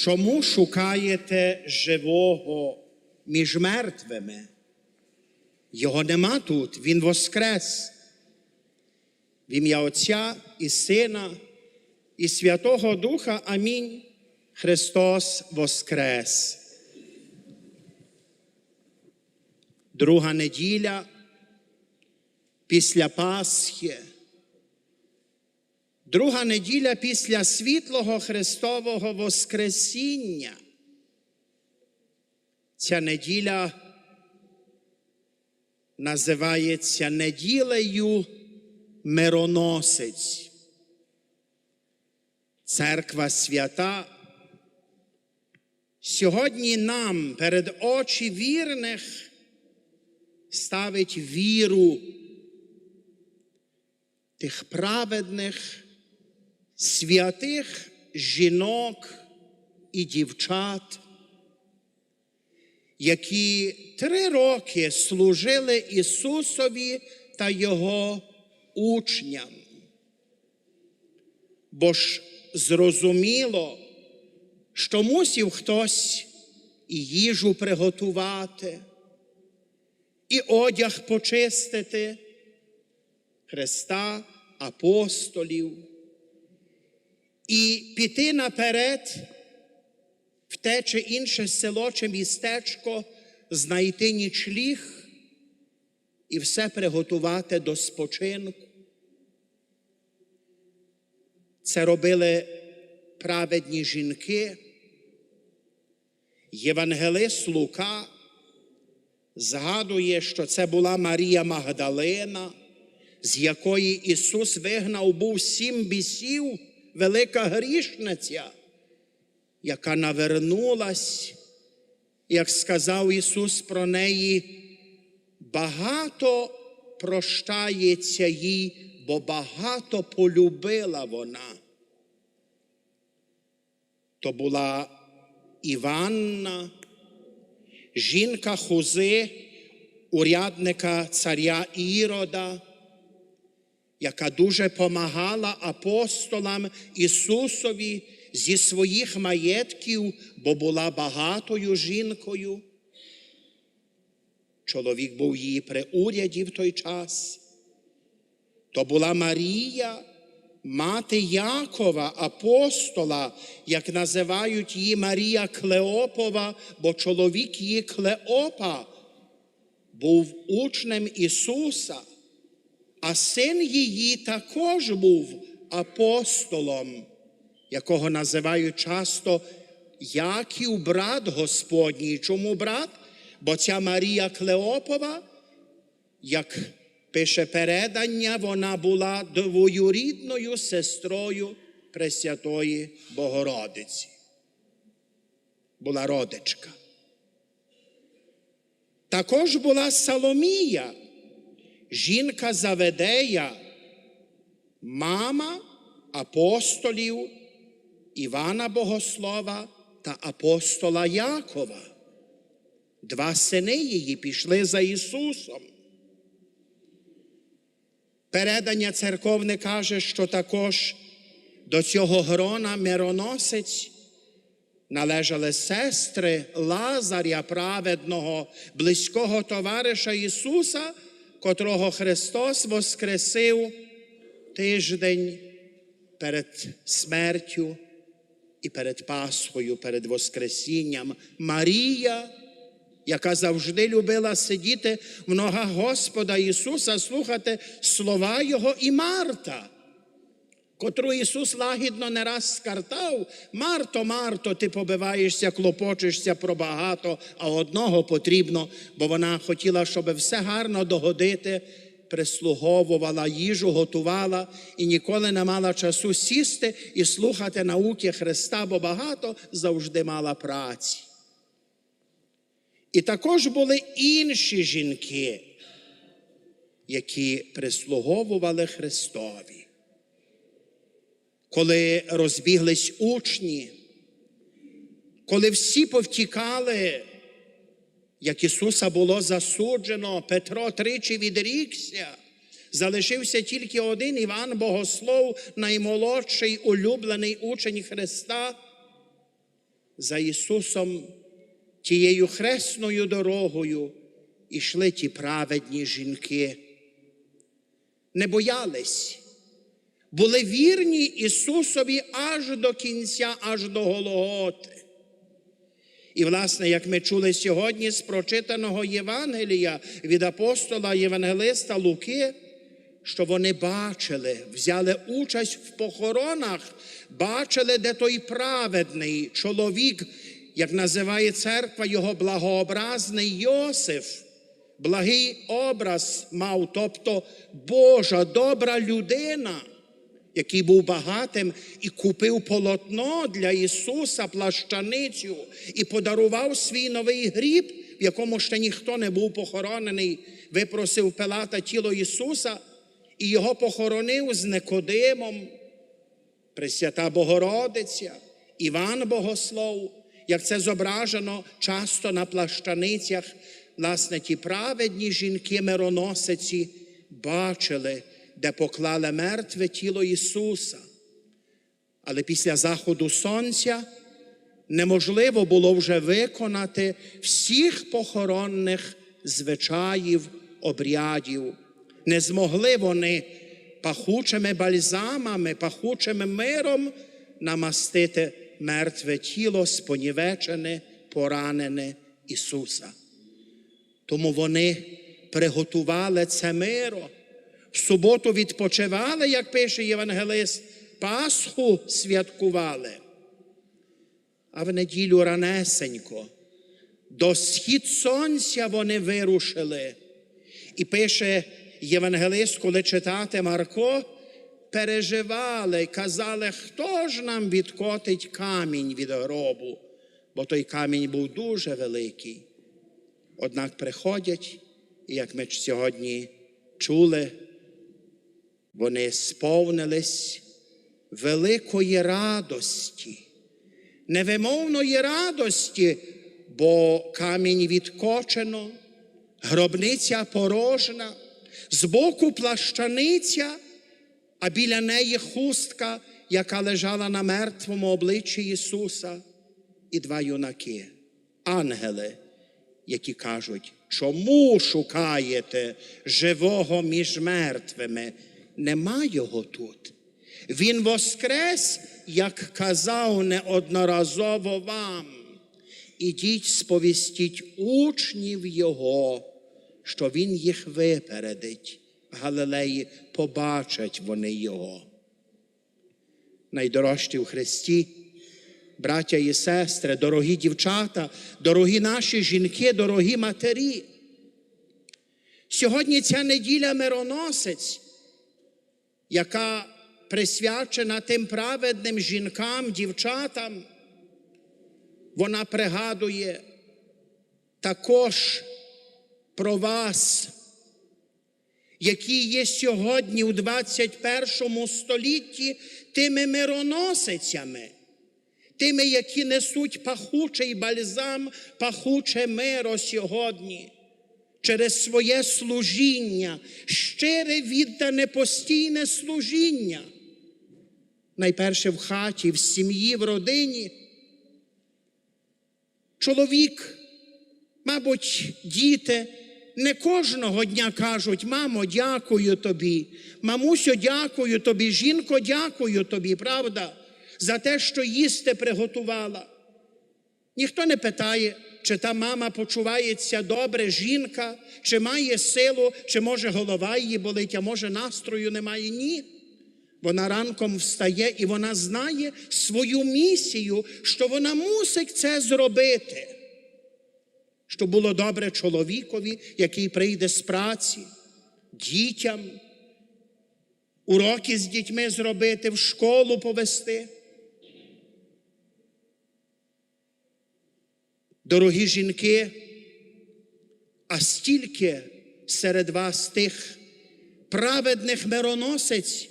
Чому шукаєте живого між мертвими? Його нема тут, Він воскрес. В ім'я Отця і Сина, і Святого Духа. Амінь. Христос Воскрес. Друга неділя після Пасхи. Друга неділя після світлого Христового Воскресіння. Ця неділя називається неділею мироносець. Церква свята. Сьогодні нам перед очі вірних ставить віру тих праведних, святих жінок і дівчат, які три роки служили Ісусові та Його учням. Бо ж зрозуміло, що мусів хтось і їжу приготувати, і одяг почистити, Христа, апостолів, і піти наперед в те чи інше село чи містечко, знайти нічліг і все приготувати до спочинку. Це робили праведні жінки. Євангелист Лука згадує, що це була Марія Магдалина, з якої Ісус вигнав був сім бісів, велика грішниця, яка навернулась, як сказав Ісус про неї, багато прощається їй, бо багато полюбила вона. То була Іванна, жінка Хузи, урядника царя Ірода, яка дуже помагала апостолам Ісусові зі своїх маєтків, бо була багатою жінкою. Чоловік був її при уряді в той час. То була Марія, мати Якова, апостола, як називають її Марія Клеопова, бо чоловік її Клеопа був учнем Ісуса, а син її також був апостолом, якого називають часто Яків брат Господній. Чому брат? Бо ця Марія Клеопова, як пише передання, вона була двоюрідною сестрою Пресвятої Богородиці. Була родичка. Також була Соломія, жінка Заведея, мама апостолів Івана Богослова та апостола Якова. Два сини її пішли за Ісусом. Передання церковне каже, що також до цього грона мироносець належали сестри Лазаря праведного, близького товариша Ісуса, котрого Христос воскресив тиждень перед смертю і перед Пасхою, перед Воскресінням. Марія яка завжди любила сидіти в ногах Господа Ісуса, слухати слова Його і Марта, котру Ісус лагідно не раз скартав. Марто, Марто, ти побиваєшся, клопочешся про багато, а одного потрібно, бо вона хотіла, щоб все гарно догодити. Прислуговувала їжу, готувала і ніколи не мала часу сісти і слухати науки Христа, бо багато завжди мала праці. І також були інші жінки, які прислуговували Христові. Коли розбіглись учні, коли всі повтікали, як Ісуса було засуджено, Петро тричі відрікся, залишився тільки один Іван Богослов, наймолодший улюблений учень Христа. за Ісусом тією хресною дорогою ішли ті праведні жінки. Не боялись, були вірні Ісусові аж до кінця, аж до Голготи. І, власне, як ми чули сьогодні з прочитаного Євангелія від апостола Євангелиста Луки, що вони бачили, взяли участь в похоронах, бачили, де той праведний чоловік, як називає церква його благообразний Йосиф, благий образ мав, тобто Божа, добра людина, який був багатим і купив полотно для Ісуса, плащаницю, і подарував свій новий гріб, в якому ще ніхто не був похоронений, випросив Пилата тіло Ісуса і його похоронив з Никодимом, Пресвята Богородиця, Іван Богослов, як це зображено часто на плащаницях, власне, ті праведні жінки мироносиці бачили, де поклали мертве тіло Ісуса. Але після заходу сонця неможливо було вже виконати всіх похоронних звичаїв, обрядів. Не змогли вони пахучими бальзамами, пахучим миром намастити мертве тіло, спонівечене, поранене Ісуса. Тому вони приготували це миро. В суботу відпочивали, як пише Євангелист, Пасху святкували. А в неділю ранесенько, до схід сонця вони вирушили. І пише Євангелист, коли читати Марко, переживали, казали, хто ж нам відкотить камінь від гробу, бо той камінь був дуже великий. Однак приходять, і як ми сьогодні чули, вони сповнились великої радості, невимовної радості, бо камінь відкочено, гробниця порожна, збоку плащаниця, а біля неї хустка, яка лежала на мертвому обличчі Ісуса, і два юнаки, ангели, які кажуть, чому шукаєте живого між мертвими? Нема його тут. Він воскрес, як казав неодноразово вам. Ідіть, сповістіть учнів Його, що Він їх випередить. Галилеї побачать вони Його. Найдорожчі в Христі, браття і сестри, дорогі дівчата, дорогі наші жінки, дорогі матері. Сьогодні ця неділя мироносець, яка присвячена тим праведним жінкам, дівчатам, вона пригадує також про вас, які є сьогодні у 21 столітті тими мироносицями, тими, які несуть пахучий бальзам, пахуче миро сьогодні. Через своє служіння, щире віддане постійне служіння. Найперше в хаті, в сім'ї, в родині. Чоловік, мабуть, діти не кожного дня кажуть, мамо, дякую тобі, мамусю, дякую тобі, жінко, дякую тобі, правда, за те, що їсти приготувала. Ніхто не питає, чи та мама почувається добре, жінка, чи має силу, чи може голова її болить, а може настрою немає. Ні. Вона ранком встає і вона знає свою місію, що вона мусить це зробити. Щоб було добре чоловікові, який прийде з праці, дітям, уроки з дітьми зробити, в школу повести. Дорогі жінки, а стільки серед вас тих праведних мироносець,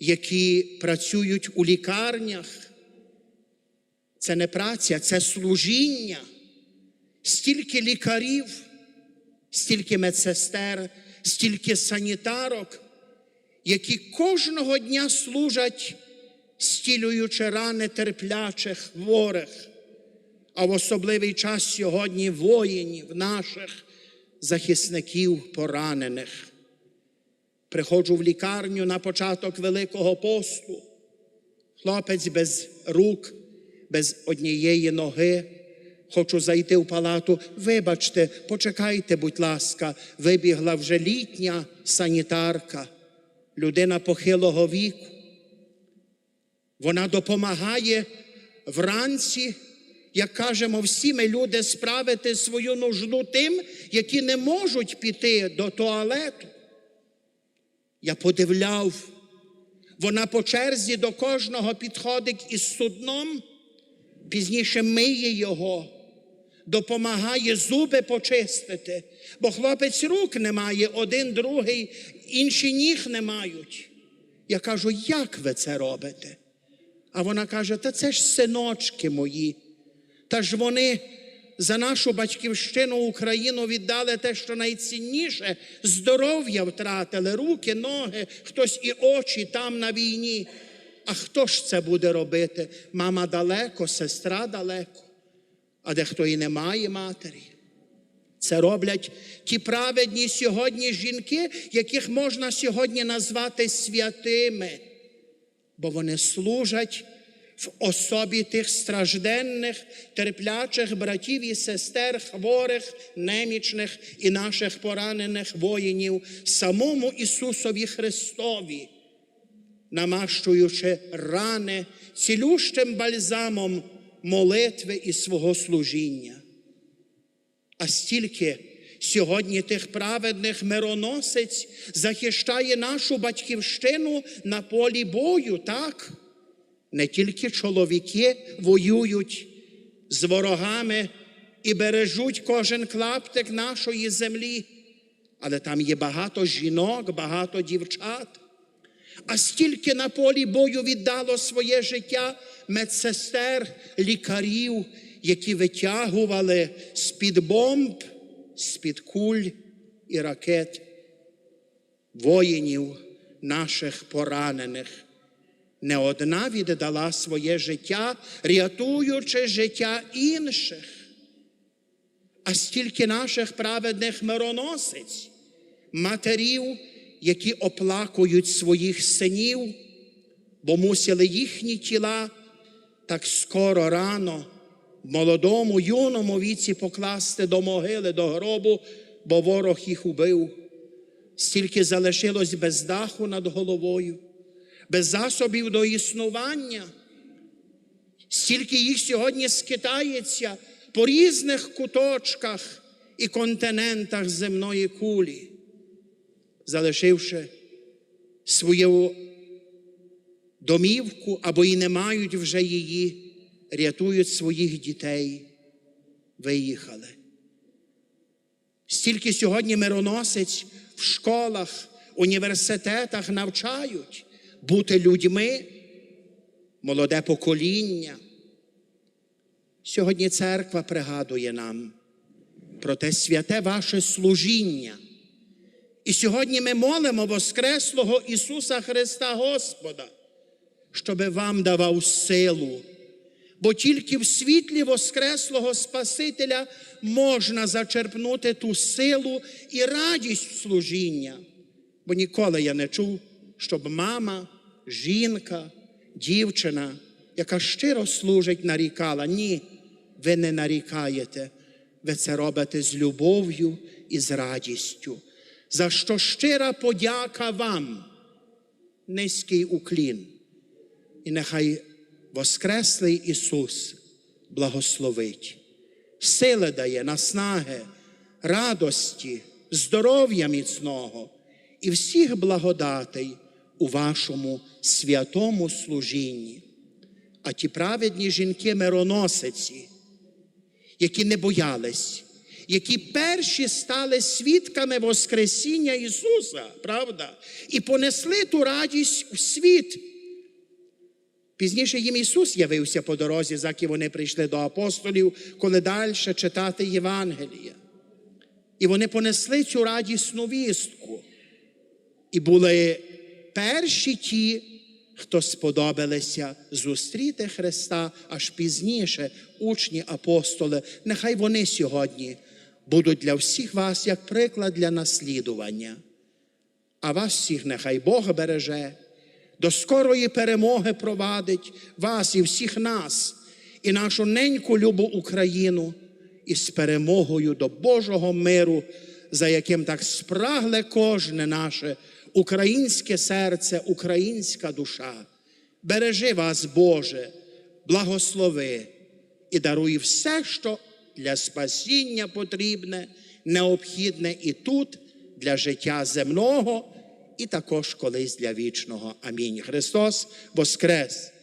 які працюють у лікарнях. Це не праця, це служіння. Стільки лікарів, стільки медсестер, стільки санітарок, які кожного дня служать, стілюючи рани терплячих, хворих. А в особливий час сьогодні воїнів, наших захисників поранених. Приходжу в лікарню на початок Великого посту. Хлопець без рук, без однієї ноги. Хочу зайти в палату. Вибачте, почекайте, будь ласка, вибігла вже літня санітарка, людина похилого віку. Вона допомагає вранці, як кажемо, всі ми люди справити свою нужду тим, які не можуть піти до туалету. Я подивляв, вона по черзі до кожного підходить із судном, пізніше миє його, допомагає зуби почистити, бо хлопець рук не має, один, другий, інші ніг не мають. Я кажу, як ви це робите? А вона каже: Та це ж синочки мої. Та ж вони за нашу батьківщину Україну віддали те, що найцінніше здоров'я втратили, руки, ноги, хтось і очі там на війні. А хто ж це буде робити? Мама далеко, сестра далеко, а дехто і не має матері. Це роблять ті праведні сьогодні жінки, яких можна сьогодні назвати святими бо вони служать в особі тих стражденних, терплячих братів і сестер, хворих, немічних і наших поранених воїнів, самому Ісусові Христові, намащуючи рани цілющим бальзамом молитви і свого служіння. А стільки сьогодні тих праведних мироносець захищає нашу батьківщину на полі бою, так? Не тільки чоловіки воюють з ворогами і бережуть кожен клаптик нашої землі, але там є багато жінок, багато дівчат. А стільки на полі бою віддало своє життя медсестер, лікарів, які витягували з-під бомб, з-під куль і ракет воїнів наших поранених. Не одна віддала своє життя, рятуючи життя інших, а стільки наших праведних мироносиць, матерів, які оплакують своїх синів, бо мусили їхні тіла так скоро рано, в молодому, юному віці покласти до могили, до гробу, бо ворог їх убив. Стільки залишилось без даху над головою, без засобів до існування. Стільки їх сьогодні скитається по різних куточках і континентах земної кулі, залишивши свою домівку або і не мають вже її, рятують своїх дітей, виїхали. Стільки сьогодні мироносець в школах, університетах навчають бути людьми, молоде покоління. Сьогодні церква пригадує нам про те святе ваше служіння. І сьогодні ми молимо Воскреслого Ісуса Христа Господа, щоби вам давав силу. Бо тільки в світлі Воскреслого Спасителя можна зачерпнути ту силу і радість служіння. Бо ніколи я не чув, щоб мама, жінка, дівчина, яка щиро служить, нарікала. Ні, ви не нарікаєте, ви це робите з любов'ю і з радістю. За що щира подяка вам, низький уклін. І нехай Воскреслий Ісус благословить, сили дає, наснаги, радості, здоров'я міцного і всіх благодатей у вашому святому служінні. А ті праведні жінки мироносиці, які не боялись, які перші стали свідками Воскресіння Ісуса, правда, і понесли ту радість у світ. Пізніше їм Ісус явився по дорозі, заки вони прийшли до апостолів, коли далі читати Євангелія. І вони понесли цю радісну вістку. І були перші ті, хто сподобалися зустріти Христа аж пізніше, учні апостоли, нехай вони сьогодні будуть для всіх вас як приклад для наслідування. А вас всіх нехай Бог береже, до скорої перемоги провадить вас і всіх нас, і нашу неньку любу Україну, із перемогою до Божого миру, за яким так спрагле кожне наше українське серце, українська душа. Бережи вас, Боже, благослови і даруй все, що для спасіння потрібне, необхідне і тут для життя земного, і також колись для вічного. Амінь. Христос Воскрес!